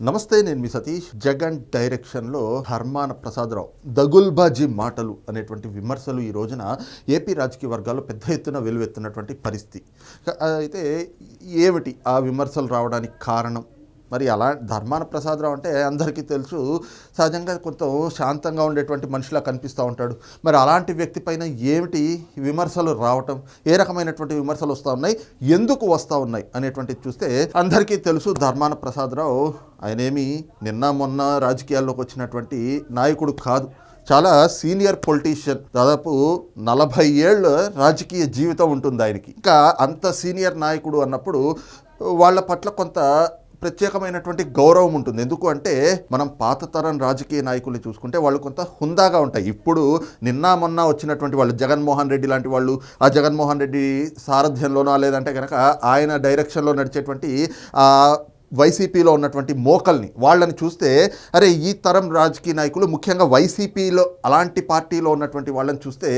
నమస్తే నేను మీ సతీష్. జగన్ డైరెక్షన్లో హర్మాన ప్రసాదరావు దగుల్బాజీ మాటలు అనేటువంటి విమర్శలు ఈ రోజున ఏపీ రాజకీయ వర్గాల్లో పెద్ద ఎత్తున వెలువెత్తున్నటువంటి పరిస్థితి. అయితే ఏమిటి ఆ విమర్శలు రావడానికి కారణం? మరి అలా ధర్మాన ప్రసాదరావు అంటే అందరికీ తెలుసు. సహజంగా కొంత శాంతంగా ఉండేటువంటి మనిషిలా కనిపిస్తూ ఉంటాడు. మరి అలాంటి వ్యక్తి పైన ఏమిటి విమర్శలు రావటం? ఏ రకమైనటువంటి విమర్శలు వస్తూ ఉన్నాయి? ఎందుకు వస్తూ ఉన్నాయి? అనేటువంటిది చూస్తే అందరికీ తెలుసు ధర్మాన ప్రసాదరావు ఆయనేమి నిన్న మొన్న రాజకీయాల్లోకి వచ్చినటువంటి నాయకుడు కాదు. చాలా సీనియర్ పొలిటీషియన్. దాదాపు నలభై ఏళ్ళ రాజకీయ జీవితం ఉంటుంది ఆయనకి. ఇంకా అంత సీనియర్ నాయకుడు అన్నప్పుడు వాళ్ళ పట్ల కొంత ప్రత్యేకమైనటువంటి గౌరవం ఉంటుంది. ఎందుకు అంటే మనం పాత తరం రాజకీయ నాయకుల్ని చూసుకుంటే వాళ్ళు కొంత హుందాగా ఉంటాయి. ఇప్పుడు నిన్న మొన్న వచ్చినటువంటి వాళ్ళు జగన్మోహన్ రెడ్డి లాంటి వాళ్ళు ఆ జగన్మోహన్ రెడ్డి సారథ్యంలోనో లేదంటే కనుక ఆయన డైరెక్షన్లో నడిచేటువంటి వైసీపీలో ఉన్నటువంటి మోకల్ని వాళ్ళని చూస్తే అరే ఈ తరం రాజకీయ నాయకులు ముఖ్యంగా వైసీపీలో అలాంటి పార్టీలో ఉన్నటువంటి వాళ్ళని చూస్తే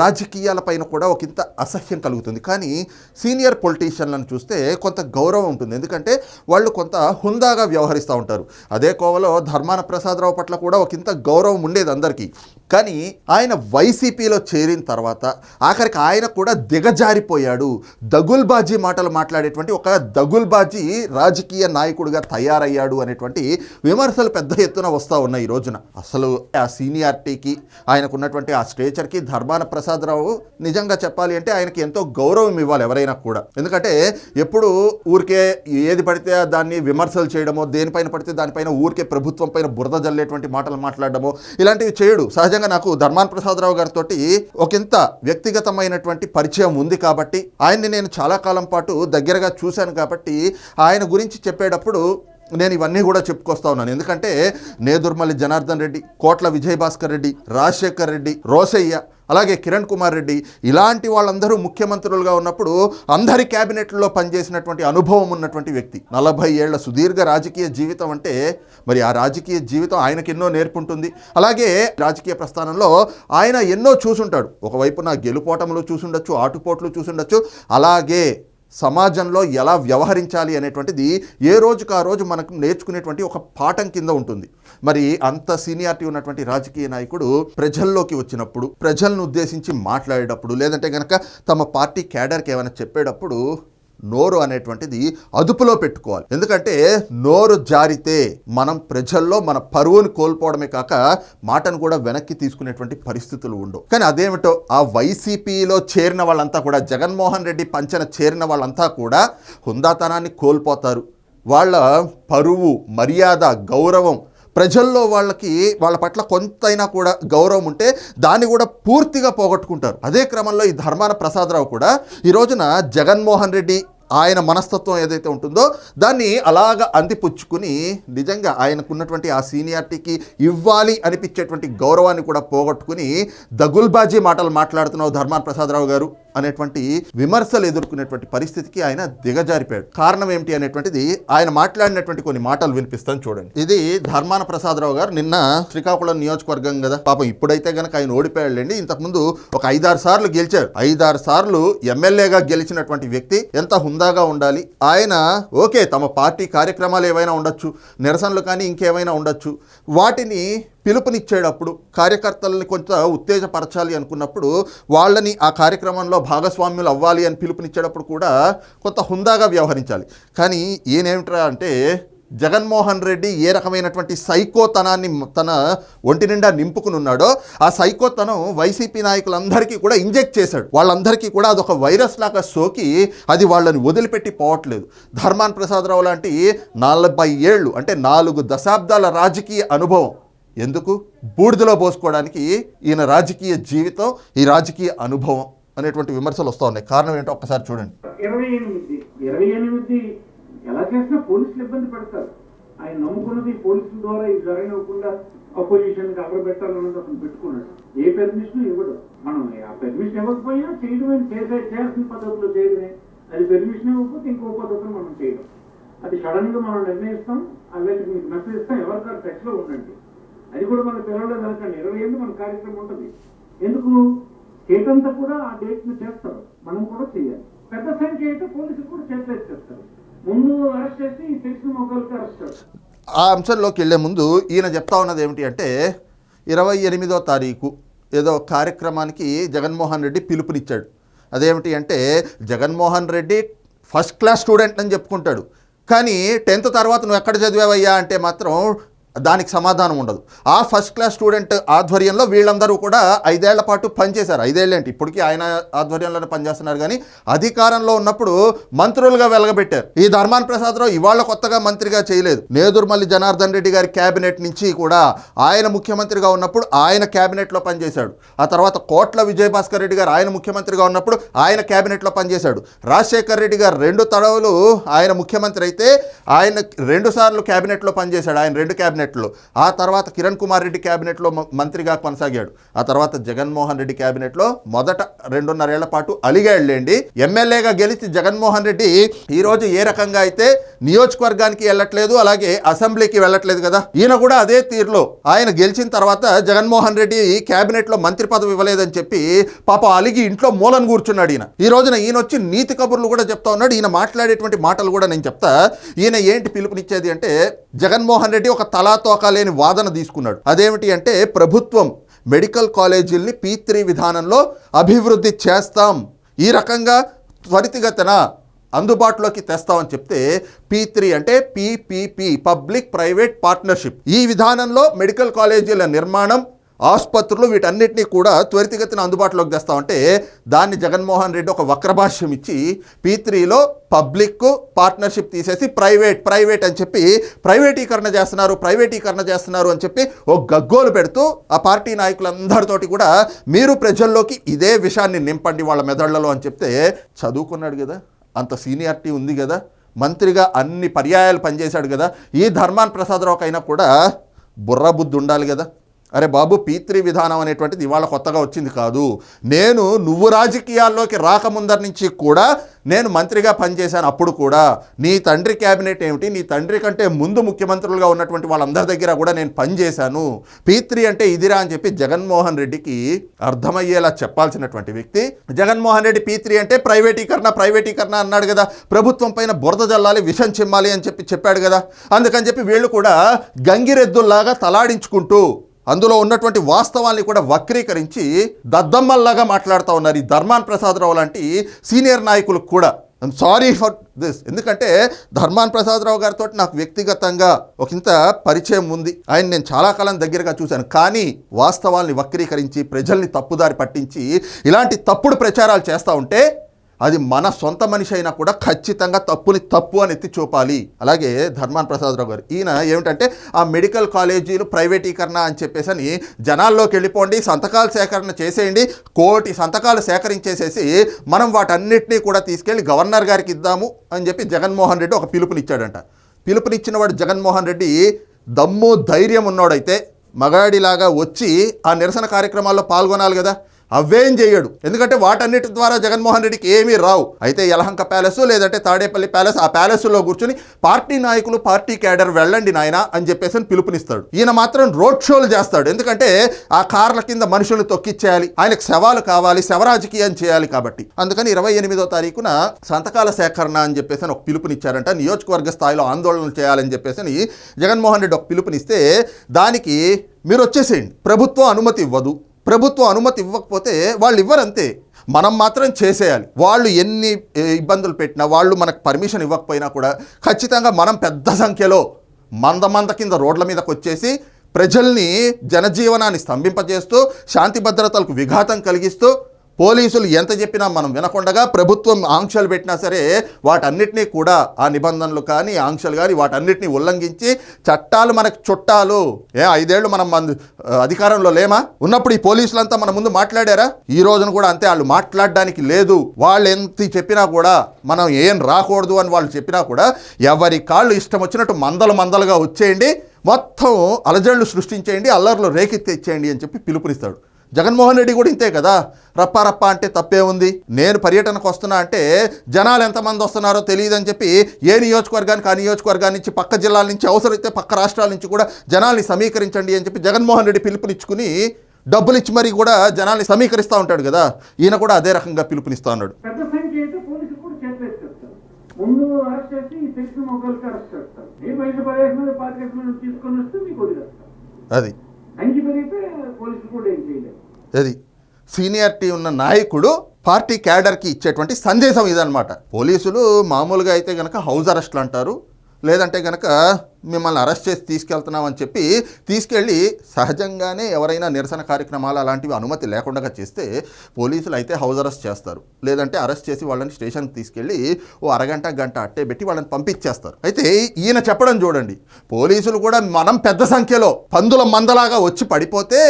రాజకీయాల పైన కూడా ఒక ఇంత అసహ్యం కలుగుతుంది. కానీ సీనియర్ పొలిటీషియన్లను చూస్తే కొంత గౌరవం ఉంటుంది. ఎందుకంటే వాళ్ళు కొంత హుందాగా వ్యవహరిస్తూ ఉంటారు. అదే కోవలో ధర్మాన ప్రసాదరావు పట్ల కూడా ఒక ఇంత గౌరవం ఉండేది అందరికీ. కానీ ఆయన వైసీపీలో చేరిన తర్వాత ఆఖరికి ఆయన కూడా దిగజారిపోయాడు. దగుల్బాజీ మాటలు మాట్లాడేటువంటి ఒక దగుల్బాజీ రాజకీయ నాయకుడిగా తయారయ్యాడు అనేటువంటి విమర్శలు పెద్ద ఎత్తున వస్తూ ఉన్నాయి ఈ రోజున. అసలు ఆ సీనియారిటీకి ఆయనకున్నటువంటి ఆ స్టేచర్కి ధర్మాన ప్రసాదరావు నిజంగా చెప్పాలి అంటే ఆయనకి ఎంతో గౌరవం ఇవ్వాలి ఎవరైనా కూడా. ఎందుకంటే ఎప్పుడు ఊరికే ఏది పడితే దాన్ని విమర్శలు చేయడమో దేనిపైన పడితే దానిపైన ఊరికే ప్రభుత్వం పైన బురద జల్లేటువంటి మాటలు మాట్లాడడమో ఇలాంటివి చేయడు. సహజంగా నాకు ధర్మాన ప్రసాదరావు గారితో ఒకంత వ్యక్తిగతమైనటువంటి పరిచయం ఉంది కాబట్టి ఆయన్ని నేను చాలా కాలం పాటు దగ్గరగా చూశాను కాబట్టి ఆయన గురించి చెప్పేటప్పుడు నేను ఇవన్నీ కూడా చెప్పుకొస్తా ఉన్నాను. ఎందుకంటే నేదుర్మల్లి జనార్దన్ రెడ్డి కోట్ల విజయభాస్కర్ రెడ్డి రాజశేఖర్ రెడ్డి రోసయ్య అలాగే కిరణ్ కుమార్ రెడ్డి ఇలాంటి వాళ్ళందరూ ముఖ్యమంత్రులుగా ఉన్నప్పుడు అందరి క్యాబినెట్లో పనిచేసినటువంటి అనుభవం ఉన్నటువంటి వ్యక్తి. నలభై ఏళ్ళ సుదీర్ఘ రాజకీయ జీవితం అంటే మరి ఆ రాజకీయ జీవితం ఆయనకి ఎన్నో నేర్పుంటుంది. అలాగే రాజకీయ ప్రస్థానంలో ఆయన ఎన్నో చూసుంటాడు. ఒకవైపు నా గెలుపోటములు చూసుండొచ్చు ఆటుపోట్లు చూసుండొచ్చు. అలాగే సమాజంలో ఎలా వ్యవహరించాలి అనేటువంటిది ఏ రోజుకు ఆ రోజు మనకు నేర్చుకునేటువంటి ఒక పాఠం కింద ఉంటుంది. మరి అంత సీనియారిటీ ఉన్నటువంటి రాజకీయ నాయకుడు ప్రజల్లోకి వచ్చినప్పుడు ప్రజలను ఉద్దేశించి మాట్లాడేటప్పుడు లేదంటే కనుక తమ పార్టీ క్యాడర్కి ఏమైనా చెప్పేటప్పుడు నోరు అనేటువంటిది అదుపులో పెట్టుకోవాలి. ఎందుకంటే నోరు జారితే మనం ప్రజల్లో మన పరువును కోల్పోవడమే కాక మాటను కూడా వెనక్కి తీసుకునేటువంటి పరిస్థితులు ఉండవు. కానీ అదేమిటో ఆ వైసీపీలో చేరిన వాళ్ళంతా కూడా జగన్మోహన్ రెడ్డి పంచన చేరిన వాళ్ళంతా కూడా హుందాతనాన్ని కోల్పోతారు. వాళ్ళ పరువు మర్యాద గౌరవం ప్రజల్లో వాళ్ళకి వాళ్ళ పట్ల కొంతైనా కూడా గౌరవం ఉంటే దాన్ని కూడా పూర్తిగా పోగొట్టుకుంటారు. అదే క్రమంలో ఈ ధర్మాన ప్రసాదరావు కూడా ఈ రోజున జగన్మోహన్ రెడ్డి ఆయన మనస్తత్వం ఏదైతే ఉంటుందో దాన్ని అలాగ అందిపుచ్చుకుని నిజంగా ఆయనకున్నటువంటి ఆ సీనియారిటీకి ఇవ్వాలి అనిపించేటువంటి గౌరవాన్ని కూడా పోగొట్టుకుని దగుల్బాజీ మాటలు మాట్లాడుతున్నావు ధర్మాన ప్రసాదరావు గారు అనేటువంటి విమర్శలు ఎదుర్కొనేటువంటి పరిస్థితికి ఆయన దిగజారిపోయాడు. కారణం ఏమిటి అనేటువంటిది ఆయన మాట్లాడినటువంటి కొన్ని మాటలు వినిపిస్తాను చూడండి. ఇది ధర్మాన ప్రసాదరావు గారు నిన్న శ్రీకాకుళం నియోజకవర్గం కదా. పాపం ఇప్పుడైతే గనక ఆయన ఓడిపోయాడండి ఇంతకుముందు ఒక ఐదారు సార్లు గెలిచాడు ఐదారు సార్లు ఎమ్మెల్యేగా గెలిచినటువంటి వ్యక్తి ఎంత హుందాగా ఉండాలి. ఆయన ఓకే తమ పార్టీ కార్యక్రమాలు ఏవైనా ఉండొచ్చు నిరసనలు కానీ ఇంకేమైనా ఉండొచ్చు. వాటిని పిలుపునిచ్చేటప్పుడు కార్యకర్తలని కొంత ఉత్తేజపరచాలి అనుకున్నప్పుడు వాళ్ళని ఆ కార్యక్రమంలో భాగస్వామ్యులు అవ్వాలి అని పిలుపునిచ్చేటప్పుడు కూడా కొంత హుందాగా వ్యవహరించాలి. కానీ ఈయనేమిట్రా అంటే జగన్మోహన్ రెడ్డి ఏ రకమైనటువంటి సైకోతనాన్ని తన ఒంటి నిండా నింపుకునున్నాడో ఆ సైకోతనం వైసీపీ నాయకులందరికీ కూడా ఇంజెక్ట్ చేశాడు. వాళ్ళందరికీ కూడా అదొక వైరస్ లాగా సోకి అది వాళ్ళని వదిలిపెట్టి పోవట్లేదు. ధర్మాన్ ప్రసాదరావు లాంటి నలభై ఏళ్ళు అంటే నాలుగు దశాబ్దాల రాజకీయ అనుభవం. ఎందుకు? బూడిదలో పోసుకోవడానికి ఈయన రాజకీయ జీవితం ఈ రాజకీయ అనుభవం అనేటువంటి విమర్శలు వస్తూ ఉన్నాయి. కారణం ఏంటో ఒక్కసారి చూడండి. ఎలా చేసినా పోలీసులు ఇబ్బంది పెడతారు. ఆయన నమ్ముకున్నది పోలీసుల ద్వారా ఇది జరగనివ్వకుండా అపోజిషన్ అక్కడ పెట్టాలన్నది అతను పెట్టుకున్నాడు. ఏ పెర్మిషన్ ఇవ్వడు. మనం ఆ పెర్మిషన్ ఇవ్వకపోయినా చేయడమే చేసే చేయాల్సిన పద్ధతిలో చేయడమే. అది పెర్మిషన్ ఇవ్వకపోతే ఇంకో పద్ధతిలో మనం చేయడం. అది సడన్గా మనం నిర్ణయిస్తాం అలాంటి మీకు మెసేజ్ ఇస్తాం ఎవరికారు టచ్లో ఉండండి. అది కూడా మన పిల్లల్లో వెళ్ళకండి ఇరవై ఎనిమిది మన కార్యక్రమం ఉంటుంది. ఎందుకు? స్టేట్ అంతా కూడా ఆ డేట్ను చేస్తారు. మనం కూడా చేయాలి. పెద్ద సంఖ్య అయితే పోలీసులు కూడా చేస్తారు. ముందు అరెస్ట్ చేసి తెలిసిన అరెస్ట్ ఆ అంశంలోకి వెళ్ళే ముందు ఈయన చెప్తా ఉన్నది ఏమిటి అంటే ఇరవై ఎనిమిదో తారీఖు ఏదో కార్యక్రమానికి జగన్మోహన్ రెడ్డి పిలుపునిచ్చాడు. అదేమిటి అంటే Jaganmohan Reddy first class student అని చెప్పుకుంటాడు. కానీ టెన్త్ తర్వాత నువ్వు ఎక్కడ చదివావయ్యా అంటే మాత్రం దానికి సమాధానం ఉండదు. ఆ ఫస్ట్ క్లాస్ స్టూడెంట్ ఆధ్వర్యంలో వీళ్ళందరూ కూడా ఐదేళ్ళ పాటు పనిచేశారు. ఐదేళ్ళేంటి ఇప్పటికీ ఆయన ఆధ్వర్యంలోనే పనిచేస్తున్నారు కానీ అధికారంలో ఉన్నప్పుడు మంత్రులుగా వెలగబెట్టారు. ఈ ధర్మాన్ ప్రసాదరావు ఇవాళ కొత్తగా మంత్రిగా చేయలేదు. నేదుర్మల్లి జనార్దన్ రెడ్డి గారి క్యాబినెట్ నుంచి కూడా ఆయన ముఖ్యమంత్రిగా ఉన్నప్పుడు ఆయన క్యాబినెట్లో పనిచేశాడు. ఆ తర్వాత కోట్ల విజయభాస్కర్ రెడ్డి గారు ఆయన ముఖ్యమంత్రిగా ఉన్నప్పుడు ఆయన క్యాబినెట్లో పనిచేశాడు. రాజశేఖర్ రెడ్డి గారు రెండు తడవలు ఆయన ముఖ్యమంత్రి అయితే ఆయన రెండు సార్లు క్యాబినెట్లో పనిచేశాడు. ఆయన రెండు క్యాబినెట్లో. ఆ తర్వాత కిరణ్ కుమార్ రెడ్డి క్యాబినెట్లో మంత్రిగా కొనసాగాడు. ఆ తర్వాత జగన్మోహన్ రెడ్డి క్యాబినెట్లో మొదట రెండున్నరేళ్ళ పాటు అలిగాళ్ళండి ఎమ్మెల్యేగా గెలిచి జగన్మోహన్ రెడ్డి ఈ రోజు ఏ రకంగా అయితే నియోజకవర్గానికి వెళ్ళట్లేదు అలాగే అసెంబ్లీకి వెళ్ళట్లేదు కదా. ఈయన కూడా అదే తీరులో. ఆయన గెలిచిన తర్వాత జగన్మోహన్ రెడ్డి క్యాబినెట్లో మంత్రి పదవి ఇవ్వలేదని చెప్పి పాప అలిగి ఇంట్లో మూలను కూర్చున్నాడు ఈయన. ఈ రోజున ఈయన వచ్చి నీతి కబుర్లు కూడా చెప్తా ఉన్నాడు. ఈయన మాట్లాడేటువంటి మాటలు కూడా నేను చెప్తా. ఈయన ఏంటి పిలుపునిచ్చేది అంటే జగన్మోహన్ రెడ్డి ఒక తల లేని వాదన తీసుకున్నాడు. అదేమిటి అంటే ప్రభుత్వం మెడికల్ కాలేజీల్ని పీ త్రీ విధానంలో అభివృద్ధి చేస్తాం. ఈ రకంగా త్వరితగతన అందుబాటులోకి తెస్తామని చెప్తే పీ త్రీ అంటే పీపీపీ పబ్లిక్ ప్రైవేట్ పార్ట్నర్షిప్. ఈ విధానంలో మెడికల్ కాలేజీల నిర్మాణం ఆసుపత్రులు వీటన్నిటినీ కూడా త్వరితగతిన అందుబాటులోకి తెస్తామంటే దాన్ని జగన్మోహన్ రెడ్డి ఒక వక్రభాష్యం ఇచ్చి పీ త్రీలో పబ్లిక్ పార్ట్నర్షిప్ తీసేసి ప్రైవేట్ ప్రైవేట్ అని చెప్పి ప్రైవేటీకరణ చేస్తున్నారు ప్రైవేటీకరణ చేస్తున్నారు అని చెప్పి ఓ గగ్గోలు పెడుతూ ఆ పార్టీ నాయకులందరితోటి కూడా మీరు ప్రజల్లోకి ఇదే విషయాన్ని నింపండి వాళ్ళ మెదళ్ళలో అని చెప్తే చదువుకున్నాడు కదా అంత సీనియారిటీ ఉంది కదా మంత్రిగా అన్ని పర్యాయాలు పనిచేశాడు కదా ఈ ధర్మాన్ ప్రసాదరావుకైనా కూడా బుర్రబుద్ధి ఉండాలి కదా. అరే బాబు పీత్రి విధానం అనేటువంటిది ఇవాళ కొత్తగా వచ్చింది కాదు. నేను నువ్వు రాజకీయాల్లోకి రాకముందరి నుంచి కూడా నేను మంత్రిగా పనిచేశాను అప్పుడు కూడా. నీ తండ్రి క్యాబినెట్ ఏమిటి? నీ తండ్రి కంటే ముందు ముఖ్యమంత్రులుగా ఉన్నటువంటి వాళ్ళందరి దగ్గర కూడా నేను పనిచేశాను. పీత్రి అంటే ఇదిరా అని చెప్పి జగన్మోహన్ రెడ్డికి అర్థమయ్యేలా చెప్పాల్సినటువంటి వ్యక్తి. జగన్మోహన్ రెడ్డి పీత్రి అంటే ప్రైవేటీకరణ ప్రైవేటీకరణ అన్నాడు కదా. ప్రభుత్వం పైన బురద జల్లాలి విషం చిమ్మాలి అని చెప్పి చెప్పాడు కదా. అందుకని చెప్పి వీళ్ళు కూడా గంగిరెద్దుల్లాగా తలాడించుకుంటూ అందులో ఉన్నటువంటి వాస్తవాల్ని కూడా వక్రీకరించి దద్దమ్మల్లాగా మాట్లాడుతూ ఉన్నారు ఈ ధర్మాన్ ప్రసాదరావు లాంటి సీనియర్ నాయకులు కూడా. ఐమ్ సారీ ఫర్ దిస్ ఎందుకంటే ధర్మాన్ ప్రసాదరావు గారితో నాకు వ్యక్తిగతంగా ఒక ఇంత పరిచయం ఉంది. ఆయన నేను చాలా కాలం దగ్గరగా చూశాను. కానీ వాస్తవాల్ని వక్రీకరించి ప్రజల్ని తప్పుదారి పట్టించి ఇలాంటి తప్పుడు ప్రచారాలు చేస్తూ ఉంటే అది మన సొంత మనిషి అయినా కూడా ఖచ్చితంగా తప్పుని తప్పు అని ఎత్తి చూపాలి. అలాగే ధర్మాన్ ప్రసాదరావు గారు ఈయన ఏమిటంటే ఆ మెడికల్ కాలేజీలు ప్రైవేటీకరణ అని చెప్పేసి అని జనాల్లోకి వెళ్ళిపోండి సంతకాలు సేకరణ చేసేయండి కోటి సంతకాలు సేకరించేసేసి మనం వాటన్నిటినీ కూడా తీసుకెళ్ళి గవర్నర్ గారికి ఇద్దాము అని చెప్పి జగన్మోహన్ రెడ్డి ఒక పిలుపునిచ్చాడంట. పిలుపునిచ్చిన వాడు జగన్మోహన్ రెడ్డి దమ్ము ధైర్యం ఉన్నోడైతే మగాడిలాగా వచ్చి ఆ నిరసన కార్యక్రమాల్లో పాల్గొనాలి కదా. అవేం చేయడు. ఎందుకంటే వాటన్నిటి ద్వారా జగన్మోహన్ రెడ్డికి ఏమీ రావు. అయితే యలహంక ప్యాలెస్ లేదంటే తాడేపల్లి ప్యాలెస్ ఆ ప్యాలెస్లో కూర్చుని పార్టీ నాయకులు పార్టీ క్యాడర్ వెళ్ళండి నాయన అని చెప్పేసి అని పిలుపునిస్తాడు. ఈయన మాత్రం రోడ్ షోలు చేస్తాడు. ఎందుకంటే ఆ కార్ల కింద మనుషులు తొక్కిచ్చేయాలి. ఆయనకు శవాలు కావాలి శవరాజకీయం చేయాలి కాబట్టి. అందుకని ఇరవై ఎనిమిదో తారీఖున సంతకాల సేకరణ అని చెప్పేసి అని ఒక పిలుపునిచ్చారంట. నియోజకవర్గ స్థాయిలో ఆందోళనలు చేయాలని చెప్పేసి అని జగన్మోహన్ రెడ్డి ఒక పిలుపునిస్తే దానికి మీరు వచ్చేసేయండి. ప్రభుత్వం అనుమతి ఇవ్వదు. ప్రభుత్వం అనుమతి ఇవ్వకపోతే వాళ్ళు ఇవ్వరంతే. మనం మాత్రం చేసేయాలి. వాళ్ళు ఎన్ని ఇబ్బందులు పెట్టినా వాళ్ళు మనకు పర్మిషన్ ఇవ్వకపోయినా కూడా ఖచ్చితంగా మనం పెద్ద సంఖ్యలో మంద మంద కింద రోడ్ల మీదకి వచ్చేసి ప్రజల్ని జనజీవనాన్ని స్తంభింపజేస్తూ శాంతి భద్రతలకు విఘాతం కలిగిస్తూ పోలీసులు ఎంత చెప్పినా మనం వినకుండగా ప్రభుత్వం ఆంక్షలు పెట్టినా సరే వాటన్నిటినీ కూడా ఆ నిబంధనలు కానీ ఆంక్షలు కానీ వాటన్నిటిని ఉల్లంఘించి చట్టాలు మనకు చుట్టాలు. ఏ ఐదేళ్ళు మనం మన అధికారంలో లేమా? ఉన్నప్పుడు ఈ పోలీసులంతా మన ముందు మాట్లాడారా? ఈ రోజున కూడా అంతే వాళ్ళు మాట్లాడడానికి లేదు. వాళ్ళు ఎంత చెప్పినా కూడా మనం ఏం రాకూడదు అని వాళ్ళు చెప్పినా కూడా ఎవరి కాళ్ళు ఇష్టం వచ్చినట్టు మందలు మందలుగా వచ్చేయండి. మొత్తం అలజడులు సృష్టించేయండి అల్లర్లు రేకెత్తేచ్చేయండి అని చెప్పి పిలుపునిస్తాడు. జగన్మోహన్ రెడ్డి కూడా ఇంతే కదా? రప్ప రప్ప అంటే తప్పే ఉంది. నేను పర్యటనకు వస్తున్నా అంటే జనాలు ఎంతమంది వస్తున్నారో తెలియదని చెప్పి ఏ నియోజకవర్గానికి ఆ నియోజకవర్గాన్ని నుంచి పక్క జిల్లాల నుంచి అవసరమైతే పక్క రాష్ట్రాల నుంచి కూడా జనాల్ని సమీకరించండి అని చెప్పి జగన్మోహన్ రెడ్డి పిలుపునిచ్చుకుని డబ్బులు ఇచ్చి మరీ కూడా జనాల్ని సమీకరిస్తూ ఉంటాడు కదా? ఈయన కూడా అదే రకంగా పిలుపునిస్తూ ఉన్నాడు. ముందు అరెస్ట్ చేసి తెలిసిన అరెస్ట్ చేస్తారు. బయట తీసుకొని వస్తే మీకు వదిలేస్తారు. అది. అది సీనియారిటీ ఉన్న నాయకుడు పార్టీ క్యాడర్కి ఇచ్చేటువంటి సందేశం ఇదనమాట పోలీసులు మామూలుగా అయితే కనుక హౌస్ అరెస్ట్లు అంటారు. లేదంటే గనక మిమ్మల్ని అరెస్ట్ చేసి తీసుకెళ్తున్నామని చెప్పి తీసుకెళ్ళి సహజంగానే ఎవరైనా నిరసన కార్యక్రమాలు అలాంటివి అనుమతి లేకుండా చేస్తే పోలీసులు అయితే హౌస్ అరెస్ట్ చేస్తారు. లేదంటే అరెస్ట్ చేసి వాళ్ళని స్టేషన్కి తీసుకెళ్ళి ఓ అరగంట గంట అట్టే పెట్టి వాళ్ళని పంపించేస్తారు. అయితే ఈయన చెప్పడం చూడండి. పోలీసులు కూడా మనం పెద్ద సంఖ్యలో పందుల మందలాగా వచ్చి పడిపోతే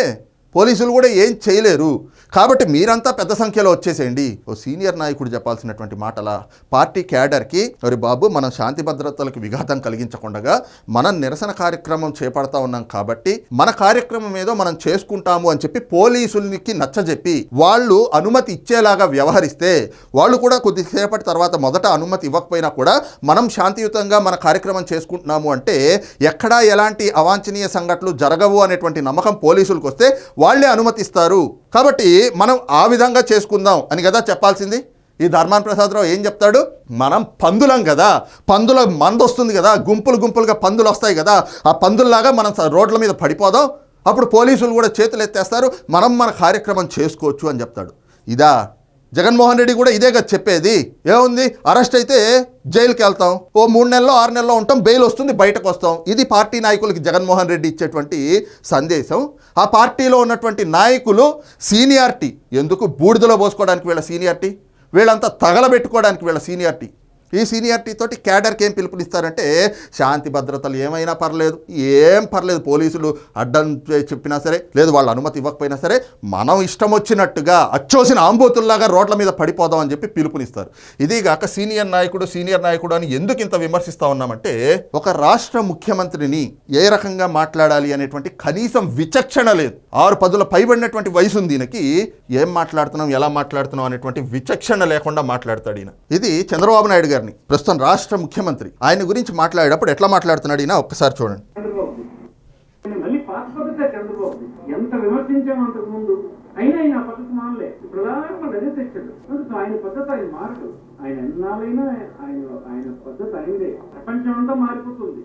పోలీసులు కూడా ఏం చేయలేరు. కాబట్టి మీరంతా పెద్ద సంఖ్యలో వచ్చేసేయండి. ఓ సీనియర్ నాయకుడు చెప్పాల్సినటువంటి మాటల పార్టీ క్యాడర్కి మరి బాబు మనం శాంతి భద్రతలకు విఘాతం కలిగించకుండా మనం నిరసన కార్యక్రమం చేపడతా ఉన్నాం కాబట్టి మన కార్యక్రమం ఏదో మనం చేసుకుంటాము అని చెప్పి పోలీసులకి నచ్చజెప్పి వాళ్ళు అనుమతి ఇచ్చేలాగా వ్యవహరిస్తే వాళ్ళు కూడా కొద్దిసేపటి తర్వాత మొదట అనుమతి ఇవ్వకపోయినా కూడా మనం శాంతియుతంగా మన కార్యక్రమం చేసుకుంటున్నాము అంటే ఎక్కడా ఎలాంటి అవాంఛనీయ సంఘటనలు జరగవు అనేటువంటి నమ్మకం పోలీసులకు వస్తే వాళ్ళే అనుమతిస్తారు. కాబట్టి మనం ఆ విధంగా చేసుకుందాం అని కదా చెప్పాల్సింది. ఈ ధర్మాన్ ప్రసాదరావు ఏం చెప్తాడు? మనం పందులం కదా. పందుల మంద వస్తుంది కదా. గుంపులు గుంపులుగా పందులు వస్తాయి కదా. ఆ పందుల్లాగా మనం రోడ్ల మీద పడిపోదాం. అప్పుడు పోలీసులు కూడా చేతులు ఎత్తేస్తారు. మనం మన కార్యక్రమం చేసుకోవచ్చు అని చెప్తాడు. ఇదా జగన్మోహన్ రెడ్డి కూడా ఇదే కదా చెప్పేది. ఏముంది? అరెస్ట్ అయితే జైలుకి వెళ్తాం. ఓ మూడు నెలలో ఆరు నెలల్లో ఉంటాం. బెయిల్ వస్తుంది బయటకు వస్తాం. ఇది పార్టీ నాయకులకి జగన్మోహన్ రెడ్డి ఇచ్చేటువంటి సందేశం. ఆ పార్టీలో ఉన్నటువంటి నాయకులు సీనియారిటీ. ఎందుకు? బూడిదలో పోసుకోవడానికి వీళ్ళ సీనియారిటీ. వీళ్ళంతా తగలబెట్టుకోవడానికి వీళ్ళ సీనియారిటీ. ఈ సీనియారిటీ తోటి క్యాడర్కి ఏం పిలుపునిస్తారంటే శాంతి భద్రతలు ఏమైనా పర్లేదు ఏం పర్లేదు పోలీసులు అడ్డం చెప్పినా సరే లేదు వాళ్ళ అనుమతి ఇవ్వకపోయినా సరే మనం ఇష్టం వచ్చినట్టుగా అచ్చోసిన ఆంబోతుల్లాగా రోడ్ల మీద పడిపోదాం అని చెప్పి పిలుపునిస్తారు. ఇది కాక సీనియర్ నాయకుడు సీనియర్ నాయకుడు అని ఎందుకు ఇంత విమర్శిస్తూ ఉన్నామంటే ఒక రాష్ట్ర ముఖ్యమంత్రిని ఏ రకంగా మాట్లాడాలి అనేటువంటి కనీసం విచక్షణ లేదు. ఆరు పదుల పైబడినటువంటి వయసు ఉంది ఏం మాట్లాడుతున్నాం ఎలా మాట్లాడుతున్నాం అనేటువంటి విచక్షణ లేకుండా మాట్లాడతాడు ఈయన. ఇది చంద్రబాబు నాయుడు గారు. గారిని. ప్రస్తుతం రాష్ట్ర ముఖ్యమంత్రి. ఆయన గురించి మాట్లాడేటప్పుడు ఎట్లా మాట్లాడుతున్నాడు ఈయన? ఒక్కసారి చూడండి. చంద్రబాబు. ఎంత విమర్శించాము అంతకు ముందు అయినా ఆయన పద్ధతి మానలే. ప్రధానంగా మళ్ళీ అదే తెచ్చాడు. ఆయన పద్ధతి ఆయన మారడు ఆయన ఎన్నాలైనా ఆయన ఆయన పద్ధతి ఆయనదే. ప్రపంచం అంతా మారిపోతుంది.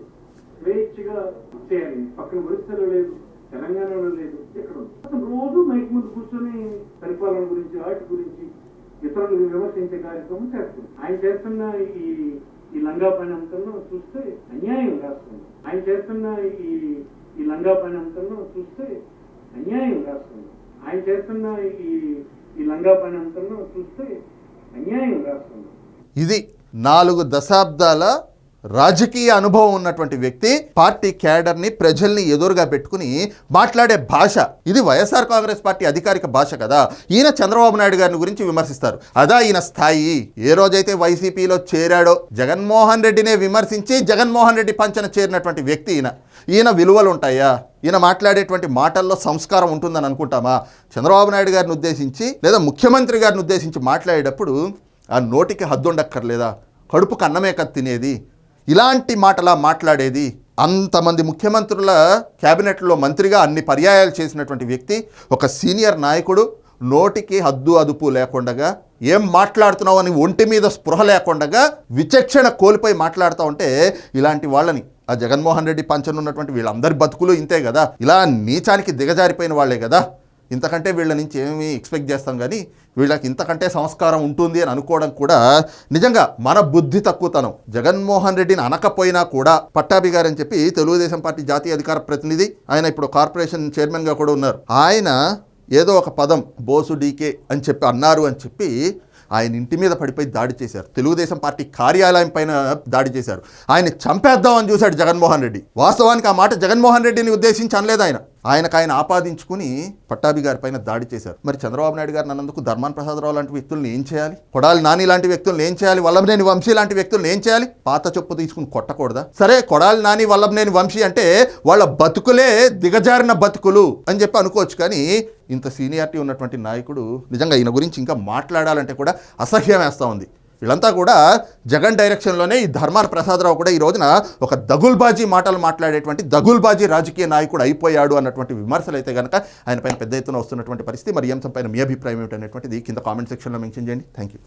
స్వేచ్ఛగా చేయాలి. పక్కన ఒరిస్సాలో లేదు. తెలంగాణలో లేదు. ఎక్కడ. ఉంది రోజు మైక్ ముందు కూర్చొని పరిపాలన గురించి వాటి గురించి ఇతరులను విమర్శించే కార్యక్రమం చేస్తుంది. ఆయన చేస్తున్న ఈ ఈ లంగా పని అంతంలో చూస్తే అన్యాయం రాస్తుంది. ఆయన చేస్తున్న ఈ ఈ లంగా పని అంతంలో చూస్తే అన్యాయం రాస్తుంది. ఆయన చేస్తున్న ఈ ఈ లంగా పని అంతంలో చూస్తే అన్యాయం రాస్తుంది. ఇది నాలుగు దశాబ్దాల రాజకీయ అనుభవం ఉన్నటువంటి వ్యక్తి పార్టీ క్యాడర్ని ప్రజల్ని ఎదురుగా పెట్టుకుని మాట్లాడే భాష. ఇది వైఎస్ఆర్ కాంగ్రెస్ పార్టీ అధికారిక భాష కదా. ఈయన చంద్రబాబు నాయుడు గారిని గురించి విమర్శిస్తారు. అదా ఈయన స్థాయి. ఏ రోజైతే వైసీపీలో చేరాడో జగన్మోహన్ రెడ్డినే విమర్శించి జగన్మోహన్ రెడ్డి పంచన చేరినటువంటి వ్యక్తి ఈయన. ఈయన విలువలు ఉంటాయా? ఈయన మాట్లాడేటువంటి మాటల్లో సంస్కారం ఉంటుందని అనుకుంటామా? చంద్రబాబు నాయుడు గారిని ఉద్దేశించి లేదా ముఖ్యమంత్రి గారిని ఉద్దేశించి మాట్లాడేటప్పుడు ఆ నోటికి హద్దు ఉండక్కర్లేదా కడుపుకు అన్నమే కదా తినేది. ఇలాంటి మాటలా మాట్లాడేది అంతమంది ముఖ్యమంత్రుల క్యాబినెట్లో మంత్రిగా అన్ని పర్యాయాలు చేసినటువంటి వ్యక్తి ఒక సీనియర్ నాయకుడు నోటికి హద్దు అదుపు లేకుండగా ఏం మాట్లాడుతున్నావు అని ఒంటి మీద స్పృహ లేకుండగా విచక్షణ కోల్పోయి మాట్లాడుతూ ఉంటే ఇలాంటి వాళ్ళని ఆ జగన్మోహన్ రెడ్డి పంచనున్నటువంటి వీళ్ళందరి బతుకులు ఇంతే కదా ఇలా నీచానికి దిగజారిపోయిన వాళ్ళే కదా ఇంతకంటే వీళ్ళ నుంచి ఏమి ఎక్స్పెక్ట్ చేస్తాం కానీ వీళ్ళకి ఇంతకంటే సంస్కారం ఉంటుంది అని అనుకోవడం కూడా నిజంగా మన బుద్ధి తక్కువతనం. జగన్మోహన్ రెడ్డిని అనకపోయినా కూడా పట్టాభి గారు అని చెప్పి తెలుగుదేశం పార్టీ జాతీయ అధికార ప్రతినిధి ఆయన ఇప్పుడు కార్పొరేషన్ చైర్మన్గా కూడా ఉన్నారు. ఆయన ఏదో ఒక పదం బోసు డీకే అని చెప్పి అన్నారు అని చెప్పి ఆయన ఇంటి మీద పడిపోయి దాడి చేశారు. తెలుగుదేశం పార్టీ కార్యాలయం పైన దాడి చేశారు. ఆయన చంపేద్దామని చూశాడు జగన్మోహన్ రెడ్డి. వాస్తవానికి ఆ మాట జగన్మోహన్ రెడ్డిని ఉద్దేశించి అనలేదు ఆయన. ఆయనకు ఆయన ఆపాదించుకుని పట్టాభి గారి పైన దాడి చేశారు. మరి చంద్రబాబు నాయుడు గారు నన్నందుకు ధర్మాన్ ప్రసాదరావు లాంటి వ్యక్తులను ఏం చేయాలి? కొడాలి నాని లాంటి వ్యక్తులను ఏం చేయాలి? వల్లభనేని వంశీ లాంటి వ్యక్తులను ఏం చేయాలి? పాత చొప్పు తీసుకుని కొట్టకూడదా? సరే కొడాలి నాని వల్లభనేని వంశీ అంటే వాళ్ళ బతుకులే దిగజారిన బతుకులు అని చెప్పి అనుకోవచ్చు కానీ ఇంత సీనియారిటీ ఉన్నటువంటి నాయకుడు నిజంగా ఈయన గురించి ఇంకా మాట్లాడాలంటే కూడా అసహ్యం వేస్తూ ఉంది. వీళ్ళంతా కూడా జగన్ డైరెక్షన్లోనే ఈ ధర్మాన ప్రసాదరావు కూడా ఈ రోజున ఒక దగుల్బాజీ మాటలు మాట్లాడేటువంటి దగుల్బాజీ రాజకీయ నాయకుడు అయిపోయాడు అన్నటువంటి విమర్శలు అయితే కనుక ఆయన పైన పెద్ద ఎత్తున వస్తున్నటువంటి పరిస్థితి. మరి ఈ అంశం పైన మీ అభిప్రాయం ఏమిటనేటువంటిది కింద కామెంట్ సెక్షన్లో మెన్షన్ చేయండి. Thank you